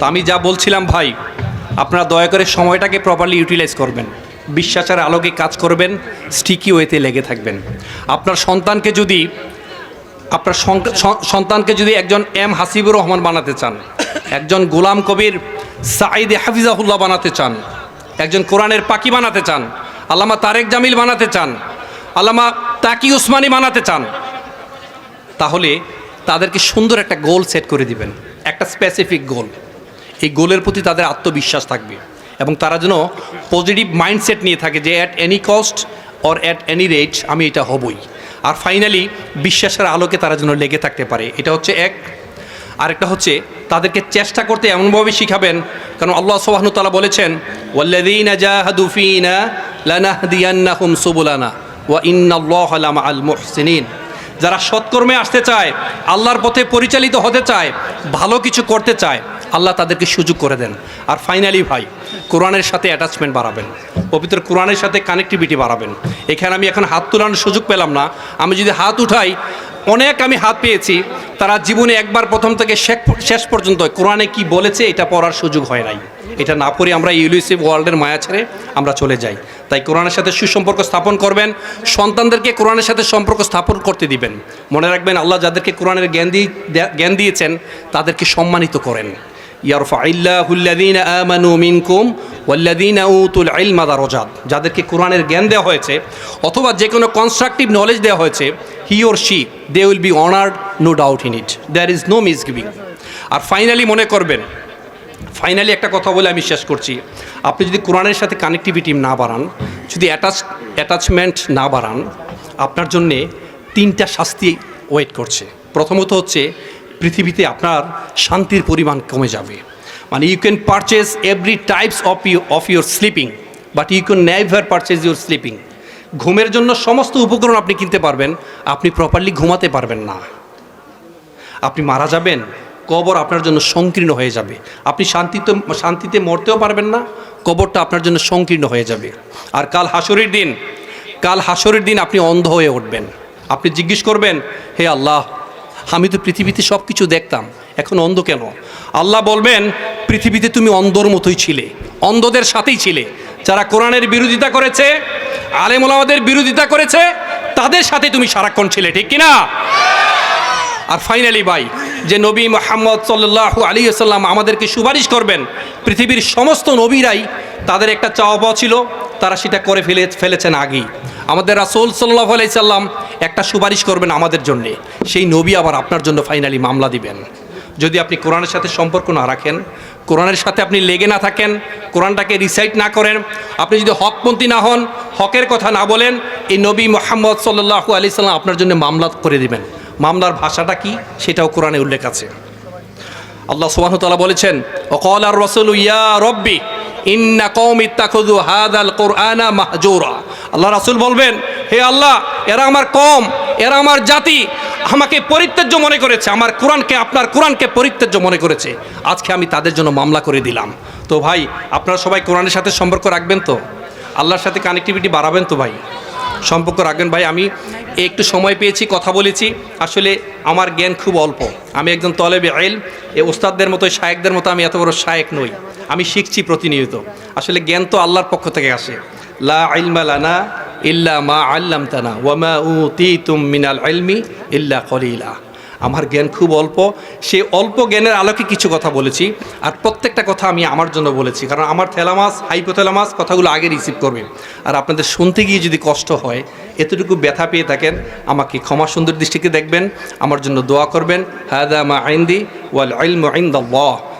তো আমি যা বলছিলাম, ভাই, আপনারা দয়া করে সময়টাকে প্রপারলি ইউটিলাইজ করবেন। বিশ্বাসের আলোকে কাজ করবেন স্টিকি ওয়েতে লেগে থাকবেন। আপনার সন্তানকে যদি, আপনার সন্তানকে যদি একজন এম হাসিবুর রহমান বানাতে চান, একজন গোলাম কবির সাঈদ হাফিজাহুল্লাহ বানাতে চান, একজন কোরআনের পাখি বানাতে চান, আল্লামা তারেক জামিল বানাতে চান, আল্লামা তাকি উসমানী বানাতে চান, তাহলে তাদেরকে সুন্দর একটা গোল সেট করে দিবেন। একটা স্পেসিফিক গোল এই গোলের প্রতি তাদের আত্মবিশ্বাস থাকবে এবং তারা যেন পজিটিভ মাইন্ডসেট নিয়ে থাকে যে at any cost or at any rate আমি এটা হবই। আর ফাইনালি বিশ্বাসের আলোকে তারা যেন লেগে থাকতে পারে। এটা হচ্ছে এক। আরেকটা হচ্ছে, তাদেরকে চেষ্টা করতে এমনভাবে শিখাবেন, কারণ আল্লাহ সুবাহতালা বলেছেন যারা সৎকর্মে আসতে চায়, আল্লাহর পথে পরিচালিত হতে চায়, ভালো কিছু করতে চায় আল্লাহ তাদেরকে সুযোগ করে দেন। আর ফাইনালি ভাই, কোরআনের সাথে অ্যাটাচমেন্ট বাড়াবেন। পবিত্র কোরআনের সাথে কানেক্টিভিটি বাড়াবেন। এখানে আমি এখন হাত তোলানোর সুযোগ পেলাম না। আমি যদি হাত উঠাই, অনেক আমি হাত পেয়েছি। তারা জীবনে একবার প্রথম থেকে শেষ- পর্যন্ত কোরআনে কি বলেছে, এটা পড়ার সুযোগ হয় নাই। এটা না পড়ে আমরা ইউলিসিভ ওয়ার্ল্ডের মায়া ছেড়ে আমরা চলে যাই। তাই কোরআনের সাথে সুসম্পর্ক স্থাপন করবেন, সন্তানদেরকে কোরআনের সাথে সম্পর্ক স্থাপন করতে দিবেন। মনে রাখবেন, আল্লাহ যাদেরকে কোরআনের জ্ঞান দিয়ে জ্ঞান দিয়েছেন, তাদেরকে সম্মানিত করেন। ইয়ারফা ইল্লাহুল্লাদিন আমানু মিনকুম ওয়াল্লাদিন উতুল ইলমা যাদেরকে কোরআনের জ্ঞান দেওয়া হয়েছে অথবা যে কোনো কনস্ট্রাকটিভ নলেজ দেওয়া হয়েছে he or she they will be honoured no doubt in it there is no misgiving R finally মনে করবেন ফাইনালি একটা কথা বলে আমি শেষ করছি। আপনি যদি কোরআনের সাথে কানেক্টিভিটি না বাড়ান, যদি অ্যাটাচ অ্যাটাচমেন্ট না বাড়ান, আপনার জন্যে তিনটা শাস্তি ওয়েট করছে। প্রথমত হচ্ছে পৃথিবীতে আপনার শান্তির পরিমাণ কমে যাবে। মানে you can purchase every types of you of your sleeping but you can never purchase your sleeping ঘুমের জন্য সমস্ত উপকরণ আপনি কিনতে পারবেন, আপনি প্রপারলি ঘুমাতে পারবেন না। আপনি মারা যাবেন, কবর আপনার জন্য সংকীর্ণ হয়ে যাবে। আপনি শান্তিতে শান্তিতে মরতেও পারবেন না, কবরটা আপনার জন্য সংকীর্ণ হয়ে যাবে। আর কাল হাসরের দিন, কাল হাসরের দিন আপনি অন্ধ হয়ে উঠবেন। আপনি জিজ্ঞেস করবেন, হে আল্লাহ আমি তো পৃথিবীতে সব কিছু দেখতাম, এখন অন্ধ কেন? আল্লাহ বলবেন, পৃথিবীতে তুমি অন্ধর মতোই ছিলে, অন্ধদের সাথেই ছিলে। যারা কোরআনের বিরোধিতা করেছে, আলেমুলামাদের বিরোধিতা করেছে, তাদের সাথে তুমি সারাক্ষণ ছিলে, ঠিক কিনা? আর ফাইনালি ভাই, যে নবী মোহাম্মদ সাল্লাহ আলী আসাল্লাম আমাদেরকে সুপারিশ করবেন, পৃথিবীর সমস্ত নবীরাই তাদের একটা চাওয়া পাওয়া ছিল, তারা সেটা করে ফেলে ফেলেছেন আগেই। আমাদের রাসুল সাল্লাহ আলাই সাল্লাম একটা সুপারিশ করবেন আমাদের জন্যে। সেই নবী আবার আপনার জন্য ফাইনালি মামলা দিবেন। যদি আপনি কোরআনের সাথে সম্পর্ক না রাখেন, কোরআনের সাথে আপনি লেগে না থাকেন, কোরআনটাকে রিসাইট না করেন, আপনি যদি হকপন্থী না হন, হকের কথা না বলেন, এই নবী মোহাম্মদ সাল্লাহু আলি সাল্লাম আপনার জন্য মামলা করে দিবেন। মামলার ভাষাটা কি? সেটাও কোরআনে উল্লেখ আছে। আল্লাহ সুবাহ তালা বলেছেন অকল আর রসুল ইয়া রব্বি, ইন্না কৌম ইত্তাখুদু হাদাল কোরআনা মাহজুরা। আল্লাহ রাসুল বলবেন হে আল্লাহ, এরা আমার কম, এরা আমার জাতি। আমাকে পরিত্যাজ্য মনে করেছে, আমার কোরআনকে, আপনার কোরআনকে পরিত্যাজ্য মনে করেছে। আজকে আমি তাদের জন্য মামলা করে দিলাম। তো ভাই, আপনারা সবাই কোরআনের সাথে সম্পর্ক রাখবেন তো? আল্লাহর সাথে কানেক্টিভিটি বাড়াবেন তো ভাই? সম্পর্ক রাখবেন ভাই, আমি একটু সময় পেয়েছি, কথা বলেছি। আসলে আমার জ্ঞান খুব অল্প। আমি একজন তলেবে আইল এ ওস্তাদদের মতো শায়েকদের মতো আমি এত বড় শায়েক নই। আমি শিখছি প্রতিনিয়ত। আসলে জ্ঞান তো আল্লাহর পক্ষ থেকে আসে। লা ইলমা লানা ইল্লা মা আল্লাম তানা ওয়ামা উতি তুম মিনাল ইলমি ইল্লা কলিলা। আমার জ্ঞান খুব অল্প, সেই অল্প জ্ঞানের আলোকে কিছু কথা বলেছি আর প্রত্যেকটা কথা আমি আমার জন্য বলেছি, কারণ আমার থেলামাস, হাইপোথেলামাস কথাগুলো আগে রিসিভ করবে। আর আপনাদের শুনতে গিয়ে যদি কষ্ট হয়, এতটুকু ব্যথা পেয়ে থাকেন, আমাকে ক্ষমা সুন্দর দৃষ্টিকে দেখবেন, আমার জন্য দোয়া করবেন। হাদা মা আইন্দি ওয়াল ইলম ইনদাল্লাহ।